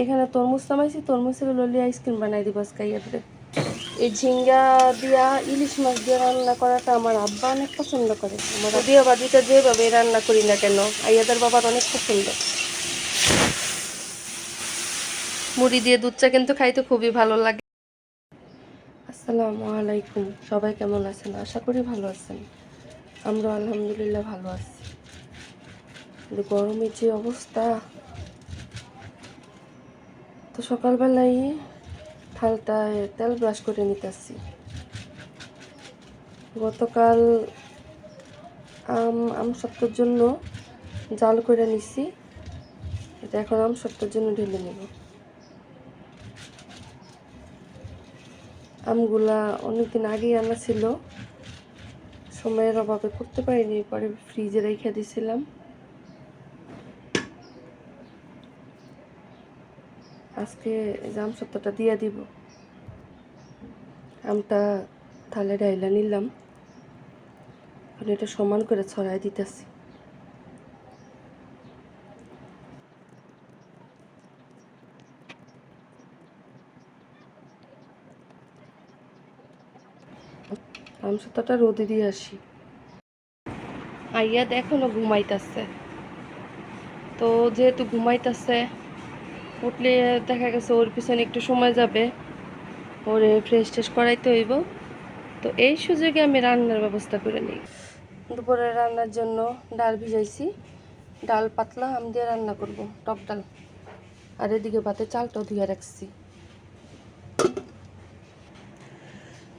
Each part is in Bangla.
এখানে তরমুজ নামাইছি তরমুজের ললি আইসক্রিম বানাই দিব আজকে এই ঝিঙ্গা দিয়া ইলিশ মাছ দিয়ে রান্না করাটা আমার আব্বা অনেক পছন্দ করে। আমার দিয়ে বাজিটা যেভাবে রান্না করি না কেন আইয়াদের বাবার অনেক পছন্দ। মুড়ি দিয়ে দুধ চা কিন্তু খাইতে খুবই ভালো লাগে। আসসালামু আলাইকুম সবাই কেমন আছেন? আশা করি ভালো আছেন। আমরা আলহামদুলিল্লাহ ভালো আছি। গরমের যে অবস্থা তো সকালবেলায় থালটায় তেল ব্রাশ করে নিতেছি। গতকাল আম আম সপ্তাহের জন্য জাল করে নিছি। এটা এখন আম সপ্তাহের জন্য ঢেলে নেব। আমগুলা অনেকদিন আগেই আনা ছিল। সময়ের অভাবে করতে পারিনি, পরে ফ্রিজে রেখে দিয়েছিলাম আজকে জাম সত্তরটা দিয়ে দিব। আমটা থালে ডাইলা নিলাম। এখন এটা সমান করে ছড়াই দিতেছি। আম সত্তরটা রোদে দিয়ে আসি। আইয়া এখনও ঘুমাইতেছে। তো যেহেতু ঘুমাইতেছে উঠলে দেখা গেছে ওর পিছনে একটু সময় যাবে। ওরে ফ্রেশ ট্রেশ করাইতে হইব। তো এই সুযোগে আমি রান্নার ব্যবস্থা করে নিই। দুপুরে রান্নার জন্য ডাল ভিজাইছি। ডাল পাতলা আম দিয়ে রান্না করব, টক ডাল। আর এদিকে ভাতে চালটাও ধুয়ে রাখছি।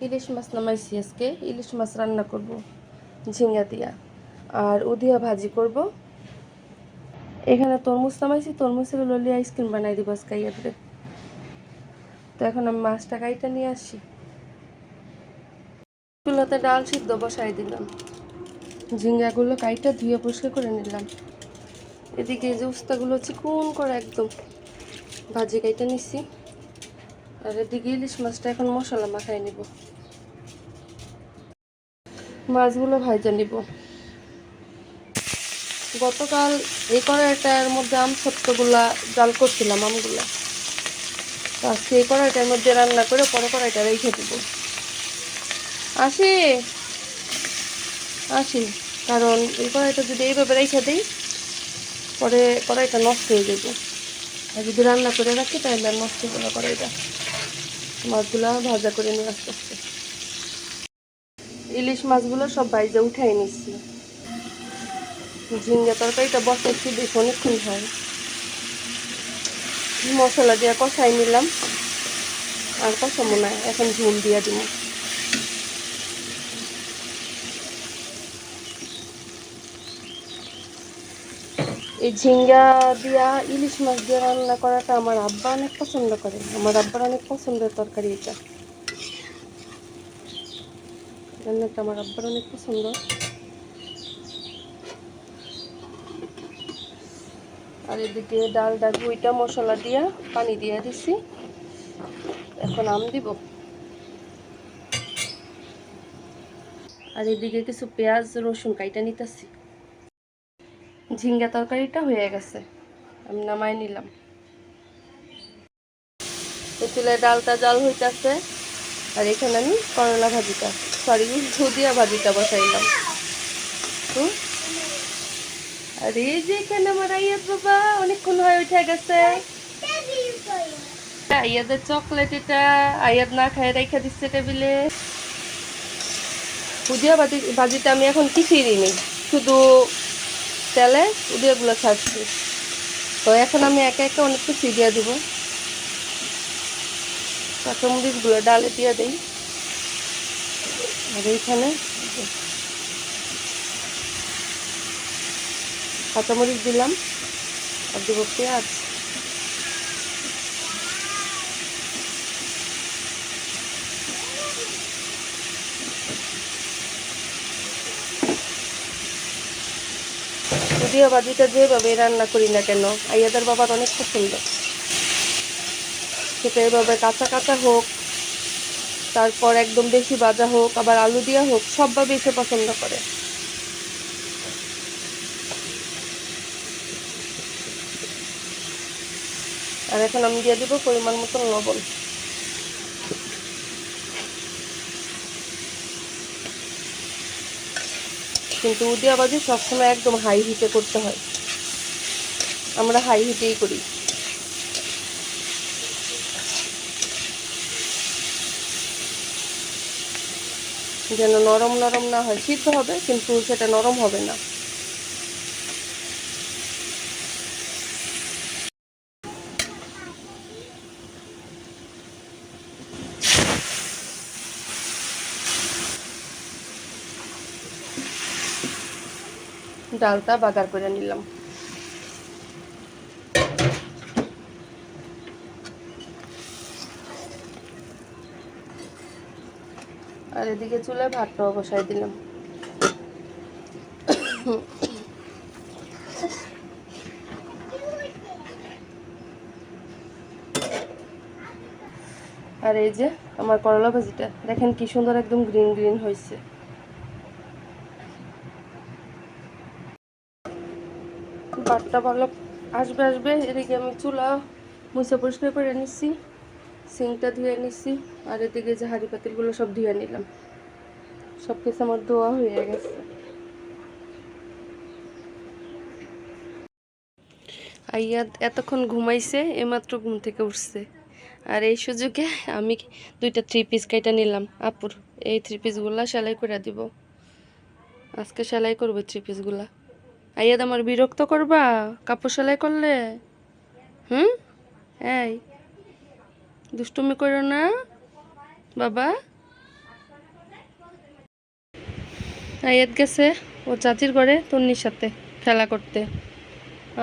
ইলিশ মাছ নামাইছি আজকে। ইলিশ মাছ রান্না করব, ঝিঙ্গা দিয়া। আর উদিয়া ভাজি করব। এখানে তরমুজ নামাইছি, তরমুজের ললি আইসক্রিম বানাই দিব আজকে ইয়াদের তো এখন আমি মাছটা কাইটা নিয়ে আসি চুলাতে ডাল সিদ্ধ বসাই দিলাম। ঝিঙ্গাগুলো কাইটা ধুয়ে পরিষ্কার করে নিলাম। এদিকে যে উস্তাগুলো চিকুন করে একদম। ভাজি কাইটা নিছি। আর এদিকে ইলিশ মাছটা এখন মশলা মাখাই নিব। মাছগুলো ভাজা নিব। গতকাল এই কড়াইটার মধ্যে আম সত্যগুলা জাল করছিলাম, আমগুলা। আজকে এই কড়াইটার মধ্যে রান্না করে পরে কড়াইটা রেখে দেবো। আসি। আসি। কারণ এই কড়াইটা যদি এইভাবে রেখে দিই, পরে কড়াইটা নষ্ট হয়ে যাবে। আর যদি রান্না করে রাখি, তাহলে আর নষ্ট হবে না কড়াইটা। মাছগুলা ভাজা করে নিয়ে আস্তে আস্তে। ইলিশ মাছগুলো সব বাইজে উঠাই নিচ্ছি। ঝিঙ্গা তরকারিটা বসাইছি বেশ অনেকক্ষণ হয়। মশলা দিয়ে কষাই নিলাম। আর কষাবো না, এখন ঝোল দিয়ে দিব। এই ঝিঙ্গা দিয়া, ইলিশ মাছ দিয়ে রান্না করাটা আমার আব্বা অনেক পছন্দ করে। আমার আব্বার অনেক পছন্দের তরকারি এটা। রান্নাটা আমার আব্বার অনেক পছন্দ। আর এদিকে ডালটা ধুইটা মশলা দিয়া পানি দিয়ে দিছি। এখন আম দিব। আর এদিকে কিছু পেঁয়াজ, রসুন কাইটা নিতেছি। ঝিঙ্গা তরকারিটা হয়ে গেছে। আমি নামাই নিলাম। চুলে ডালটা জাল হইতেছে। আর এখানে আমি করলা ভাজিটা সরি ঝুদিয়া ভাজিটা বসাইলাম। হুম আর যে এখানে আমার আইয়াদ বাবা? অনেকক্ষণ হয়ে উঠে গেছে। আইয়াদের চকলেট এটা আইয়াদ না খায় রেখে দিচ্ছে টেবিলে উদিয়া ভাজি ভাজিটা আমি এখন কিছুই দিইনি। শুধু তেলে উদিয়াগুলো ছাড়ছি। তো এখন আমি একে একে অনেক কিছু দিয়ে দিব। কাঁচামরিচগুলো ডালে দিয়ে দিই। আর এইখানে কাঁচামরিচ দিলাম আর দেবো পেঁয়াজ। যদিও যেভাবে রান্না করি না কেন, আইয়াদের বাবার অনেক পছন্দ। সেটা এভাবে কাঁচা কাঁচা হোক, তারপর একদম বেশি ভাজা হোক, আবার আলু দিয়া হোক সবভাবে এসে পছন্দ করে। আর এখন আমি দিয়ে দেবো পরিমাণ মতন লবণ। কিন্তু উদিয়া বাজি সবসময় একদম হাই হিটে করতে হয়। আমরা হাই হিটেই করি। যেন নরম নরম না হয়। সিদ্ধ হবে, কিন্তু সেটা নরম হবে না। ডালটা বাগার করে নিলাম। আর এদিকে চুলায় ভাতটাও বসাই দিলাম। আর এই যে আমার করলা ভাজিটা, দেখেন কি সুন্দর একদম গ্রিন গ্রিন হয়েছে ভাতটা ভালো আসবে আসবে, এদিকে আমি চুলা মুছে পরিষ্কার করে নিচ্ছি সিংটা ধুয়ে নিচ্ছি আর এদিকে যে হাঁড়ি পাতিলগুলো সব ধুয়ে নিলাম। সব কিছু আমার ধোয়া হয়ে গেছে। আইয়া এতক্ষণ ঘুমাইছে, এমাত্র ঘুম থেকে উঠছে। আর এই সুযোগে আমি দুইটা থ্রি পিস কাইটা নিলাম। আপুর, এই থ্রি পিসগুলা সেলাই করে দিব। আজকে সেলাই করব থ্রি পিসগুলা আইয়াদ আমার বিরক্ত করবা, কাপড় সেলাই করলে? হুম? এই, দুষ্টুমি করো না, বাবা। আয়াত গেছে ও চাচির ঘরে, তন্নির সাথে খেলা করতে।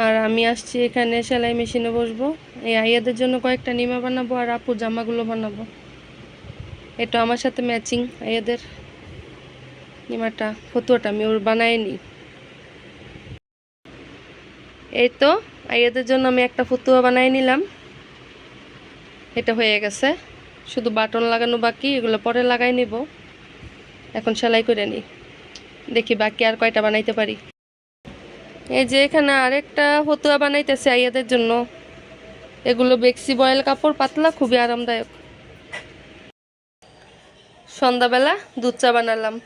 আর আমি আসছি এখানে সেলাই মেশিনে বসবো। এই আয়াদের জন্য কয়েকটা নিমা বানাবো আর আপু জামাগুলো বানাবো। এটা আমার সাথে ম্যাচিং আয়াদের নিমাটা, ফতুয়াটা আমি ওর বানাইনি। এই তো আইয়াদের জন্য আমি একটা ফতুয়া বানাই নিলাম। এটা হয়ে গেছে। শুধু বাটন লাগানো বাকি, এগুলো পরে লাগাই নিব। এখন সেলাই করে নিই। দেখি বাকি আর কয়টা বানাইতে পারি। এই যে এখানে আরেকটা ফতুয়া বানাইতেছে আইয়াদের জন্য। এগুলো বেক্সি বয়েল কাপড়, পাতলা, খুবই আরামদায়ক। সন্ধ্যাবেলা দুধ চা বানালাম।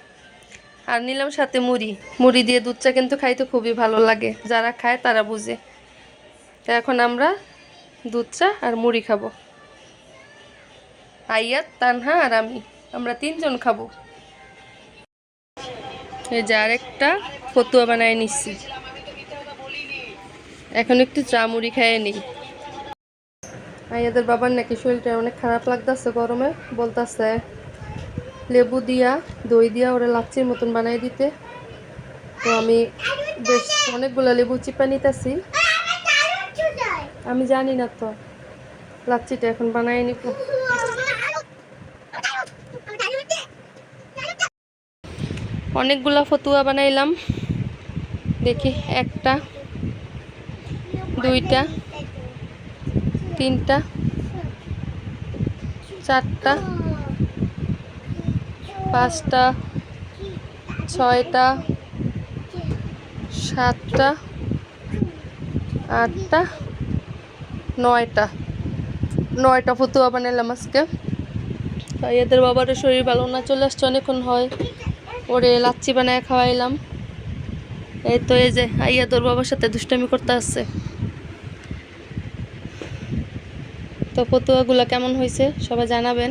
আর নিলাম সাথে মুড়ি। মুড়ি দিয়ে দুধ চা কিন্তু খাইতে খুবই ভালো লাগে। যারা খায় তারা বুঝে। তা এখন আমরা দুধ চা আর মুড়ি খাব। আইয়াত, তানহা আর আমি। আমরা তিনজন খাব। এই যে আরেকটা ফতুয়া বানায় নিচ্ছি এখন একটু চা মুড়ি খেয়ে নিই। আইয়াদের বাবার নাকি শরীরটা অনেক খারাপ লাগতেছে গরমে, বলতেছে লেবু দিয়া, দই দিয়া ওরা লাচ্ছির মতন বানাই দিতে। তো আমি বেশ অনেকগুলো লেবু চিপা নিতেছি। আমি জানি না তো, লাচ্ছিটা এখন বানাই নিব। অনেকগুলা ফতুয়া বানাইলাম। দেখি, একটা, দুইটা, তিনটা, চারটা পাঁচটা, ছয়টা, সাতটা, আটটা, নয়টা। নয়টা ফতুয়া বানাইলাম আজকে। তাই এদের বাবারও শরীর ভালো না, চলে আসছে অনেকক্ষণ হয়। ওরে লাচ্ছি বানায় খাওয়াইলাম। এই তো এই যে, আইয়া তোর বাবার সাথে দুষ্টামি করতে আসছে। তো ফতুয়াগুলো কেমন হয়েছে সবাই জানাবেন।